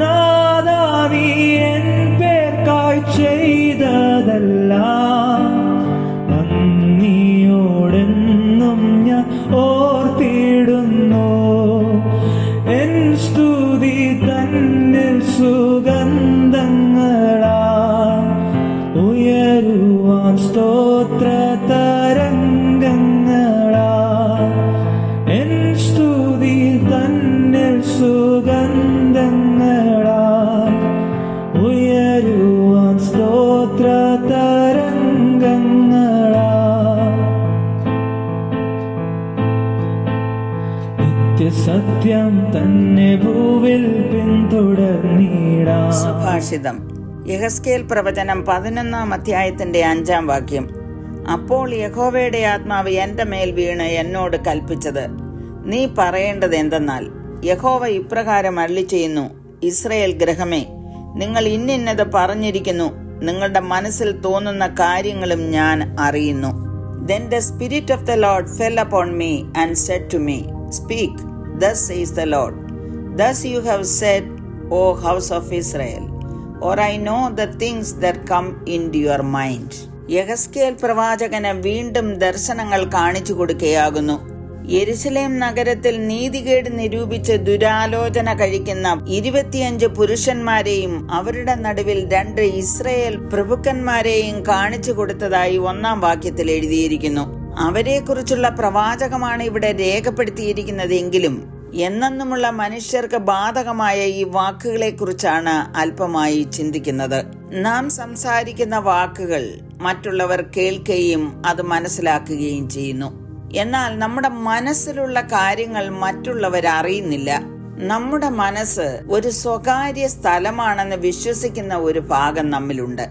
നാദാ തന്നെ ഭൂവിൽ പിന്തുടർന്നീടാ. സുഭാഷിതം. യഹസ്കേൽ പ്രവചനം പതിനൊന്നാം അധ്യായത്തിന്റെ അഞ്ചാം വാക്യം. അപ്പോൾ യഹോവയുടെ ആത്മാവ് എന്റെ മേൽ വീണ് എന്നോട് കൽപ്പിച്ചത്. നീ പറയേണ്ടത് എന്തെന്നാൽ യഹോവ ഇപ്രകാരം അള്ളി ചെയ്യുന്നു ഇസ്രയേൽ ഗ്രഹമേ നിങ്ങൾ ഇന്നിന്നത് പറഞ്ഞിരിക്കുന്നു നിങ്ങളുടെ മനസ്സിൽ തോന്നുന്ന കാര്യങ്ങളും ഞാൻ അറിയുന്നു Then the Spirit of the Lord fell upon me and said to me, Speak, thus says the Lord. Thus you have said, O house of Israel, or I know the things that come into your mind. യഹസ്കേൽ പ്രവാചകന് വീണ്ടും ദർശനങ്ങൾ കാണിച്ചു കൊടുക്കുകയാകുന്നു യെരുസലേം നഗരത്തിൽ നീതികേട് നിരൂപിച്ച് ദുരാലോചന കഴിക്കുന്ന ഇരുപത്തിയഞ്ച് പുരുഷന്മാരെയും അവരുടെ നടുവിൽ രണ്ട് ഇസ്രയേൽ പ്രഭുക്കന്മാരെയും കാണിച്ചു കൊടുത്തതായി ഒന്നാം വാക്യത്തിൽ എഴുതിയിരിക്കുന്നു. അവരെക്കുറിച്ചുള്ള പ്രവാചകമാണ് ഇവിടെ രേഖപ്പെടുത്തിയിരിക്കുന്നതെങ്കിലും എന്നെന്നുമുള്ള മനുഷ്യർക്ക് ബാധകമായ ഈ വാക്കുകളെക്കുറിച്ചാണ് അല്പമായി ചിന്തിക്കുന്നത്. നാം സംസാരിക്കുന്ന വാക്കുകൾ മറ്റുള്ളവർ കേൾക്കുകയും അത് മനസ്സിലാക്കുകയും ചെയ്യുന്നു. എന്നാൽ നമ്മുടെ മനസ്സിലുള്ള കാര്യങ്ങൾ മറ്റുള്ളവർ അറിയുന്നില്ല നമ്മുടെ മനസ്സ് ഒരു സ്വകാര്യ സ്ഥലമാണെന്ന് വിശ്വസിക്കുന്ന ഒരു ഭാഗം നമ്മിലുണ്ട്.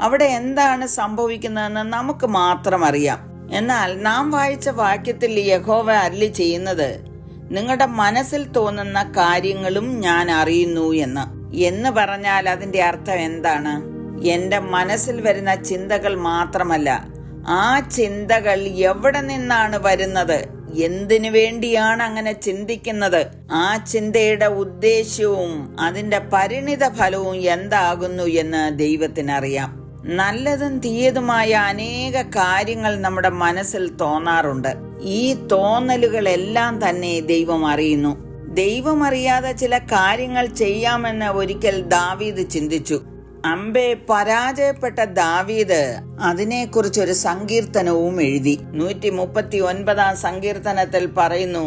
അവിടെ എന്താണ് സംഭവിക്കുന്നതെന്ന് നമുക്ക് മാത്രം അറിയാം. എന്നാൽ നാം വായിച്ച വാക്യത്തിൽ യഹോവ അല്ലി ചെയ്യുന്നത് നിങ്ങളുടെ മനസ്സിൽ തോന്നുന്ന കാര്യങ്ങളും ഞാൻ അറിയുന്നു എന്ന്. എന്ന് പറഞ്ഞാൽ അതിന്റെ അർത്ഥം എന്താണ്? എന്റെ മനസ്സിൽ വരുന്ന ചിന്തകൾ മാത്രമല്ല ആ ചിന്തകൾ എവിടെ നിന്നാണ് വരുന്നത്? എന്തിനു വേണ്ടിയാണ് അങ്ങനെ ചിന്തിക്കുന്നത്? ആ ചിന്തയുടെ ഉദ്ദേശ്യവും അതിന്റെ പരിണിത ഫലവും എന്താകുന്നു എന്ന് ദൈവത്തിനറിയാം. നല്ലതും തീയതുമായ അനേക കാര്യങ്ങൾ നമ്മുടെ മനസ്സിൽ തോന്നാറുണ്ട്. ഈ തോന്നലുകളെല്ലാം തന്നെ ദൈവം അറിയുന്നു. ദൈവം അറിയാതെ ചില കാര്യങ്ങൾ ചെയ്യാമെന്ന് ഒരിക്കൽ ദാവീദ് ചിന്തിച്ചു. അമ്പെ പരാജയപ്പെട്ട ദാവീദ് അതിനെക്കുറിച്ച് ഒരു സങ്കീർത്തനവും എഴുതി. നൂറ്റി മുപ്പത്തി ഒൻപതാം സങ്കീർത്തനത്തിൽ പറയുന്നു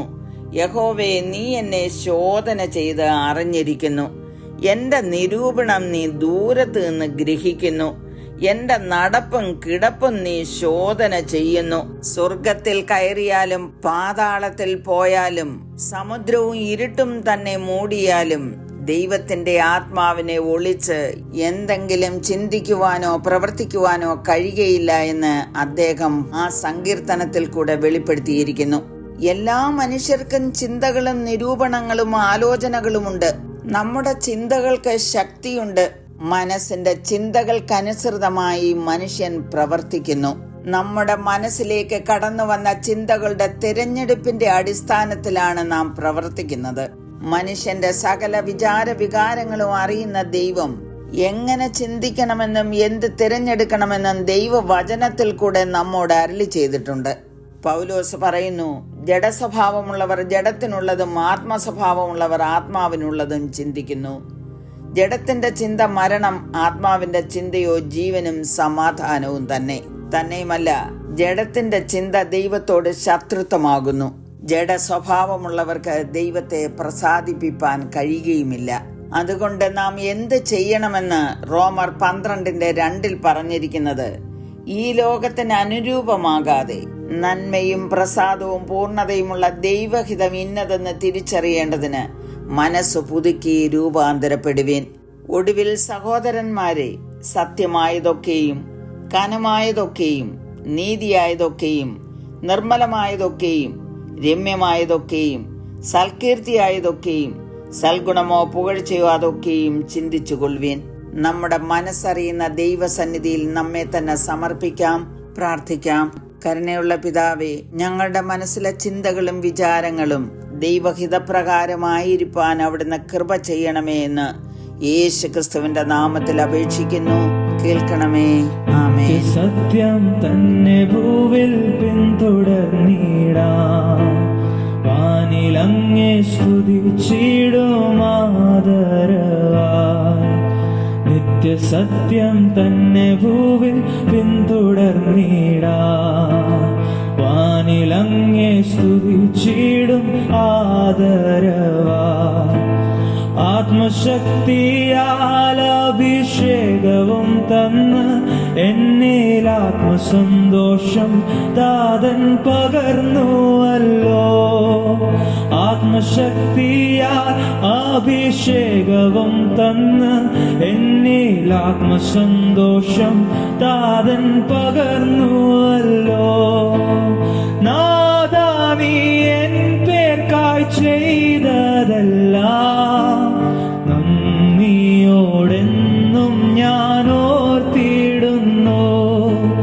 യഹോവേ നീ എന്നെ ശോധന ചെയ്ത് അറിഞ്ഞിരിക്കുന്നു. എന്റെ നിരൂപണം നീ ദൂരത്ത് നിന്ന് ഗ്രഹിക്കുന്നു. എന്റെ നടപ്പും കിടപ്പും നീ ശോധന ചെയ്യുന്നു. സ്വർഗത്തിൽ കയറിയാലും പാതാളത്തിൽ പോയാലും സമുദ്രവും ഇരുട്ടും തന്നെ മൂടിയാലും ദൈവത്തിന്റെ ആത്മാവിനെ ഒളിച്ച് എന്തെങ്കിലും ചിന്തിക്കുവാനോ പ്രവർത്തിക്കുവാനോ കഴിയുകയില്ല എന്ന് അദ്ദേഹം ആ സങ്കീർത്തനത്തിൽ കൂടെ വെളിപ്പെടുത്തിയിരിക്കുന്നു. എല്ലാ മനുഷ്യർക്കും ചിന്തകളും നിരൂപണങ്ങളും ആലോചനകളുമുണ്ട്. നമ്മുടെ ചിന്തകൾക്ക് ശക്തിയുണ്ട്. മനസ്സിന്റെ ചിന്തകൾക്കനുസൃതമായി മനുഷ്യൻ പ്രവർത്തിക്കുന്നു. നമ്മുടെ മനസ്സിലേക്ക് കടന്നു വന്ന ചിന്തകളുടെ തിരഞ്ഞെടുപ്പിന്റെ അടിസ്ഥാനത്തിലാണ് നാം പ്രവർത്തിക്കുന്നത്. മനുഷ്യന്റെ സകല വിചാര വികാരങ്ങളും അറിയുന്ന ദൈവം. എങ്ങനെ ചിന്തിക്കണമെന്നും എന്ത് തിരഞ്ഞെടുക്കണമെന്നും ദൈവവചനത്തിൽ കൂടെ നമ്മോട് അരളി ചെയ്തിട്ടുണ്ട്. പൗലോസ് പറയുന്നു ജഡസ്വഭാവമുള്ളവർ ജഡത്തിനുള്ളതും ആത്മസ്വഭാവമുള്ളവർ ആത്മാവിനുള്ളതും ചിന്തിക്കുന്നു. ജഡത്തിന്റെ ചിന്ത മരണം ആത്മാവിന്റെ ചിന്തയോ ജീവനും സമാധാനവും തന്നെ. തന്നെയുമല്ല ജഡത്തിന്റെ ചിന്ത ദൈവത്തോട് ശത്രുത്വമാകുന്നു. ജഡ സ്വഭാവമുള്ളവർക്ക് ദൈവത്തെ പ്രസാദിപ്പിപ്പാൻ കഴിയുകയുമില്ല. അതുകൊണ്ട് നാം എന്ത് ചെയ്യണമെന്ന് റോമർ പന്ത്രണ്ടിന്റെ രണ്ടിൽ പറഞ്ഞിരിക്കുന്നത് ഈ ലോകത്തിന് അനുരൂപമാകാതെ നന്മയും പ്രസാദവും പൂർണതയുമുള്ള ദൈവഹിതം ഇന്നതെന്ന് തിരിച്ചറിയേണ്ടതിന് മനസ്സ് പുതുക്കി രൂപാന്തരപ്പെടുവേൻ. ഒടുവിൽ സഹോദരന്മാരെ സത്യമായതൊക്കെയും കനമായതൊക്കെയും നീതിയായതൊക്കെയും നിർമ്മലമായതൊക്കെയും രമ്യമായതൊക്കെയും സൽകീർത്തിയായതൊക്കെയും സൽഗുണമോ പുകഴ്ചയോ അതൊക്കെയും ചിന്തിച്ചു കൊള്ളുവേൻ നമ്മുടെ മനസ്സറിയുന്ന ദൈവസന്നിധിയിൽ നമ്മെ തന്നെ സമർപ്പിക്കാം പ്രാർത്ഥിക്കാം. കരുണയുള്ള പിതാവേ ഞങ്ങളുടെ മനസ്സിലെ ചിന്തകളും വിചാരങ്ങളും ദൈവഹിതപ്രകാരമായിരിക്കാൻ അവിടുന്ന് കൃപ ചെയ്യണമേ എന്ന് യേശു ക്രിസ്തുവിന്റെ നാമത്തിൽ അപേക്ഷിക്കുന്നു. കേൾക്കണമേ. ആമേ സത്യം തന്നെ നിത്യസത്യം തന്നെ ഭൂവിൽ പിന്തുടർന്നീടാ വാനിലങ്ങേ സ്തുതിച്ചിടും ആദരവാ. ആത്മശക്തിയാൽ അഭിഷേകവും തന്ന് എന്നിൽ ആത്മസന്തോഷം താതൻ പകർന്നുവല്ലോ ആത്മശക്തിയാൽ അഭിഷേകവും തന്ന് എന്നിൽ ആത്മസന്തോഷം താതൻ പകർന്നുവല്ലോ നാദാ എൻ പേർക്കായി ചെയ്തതെല്ലാം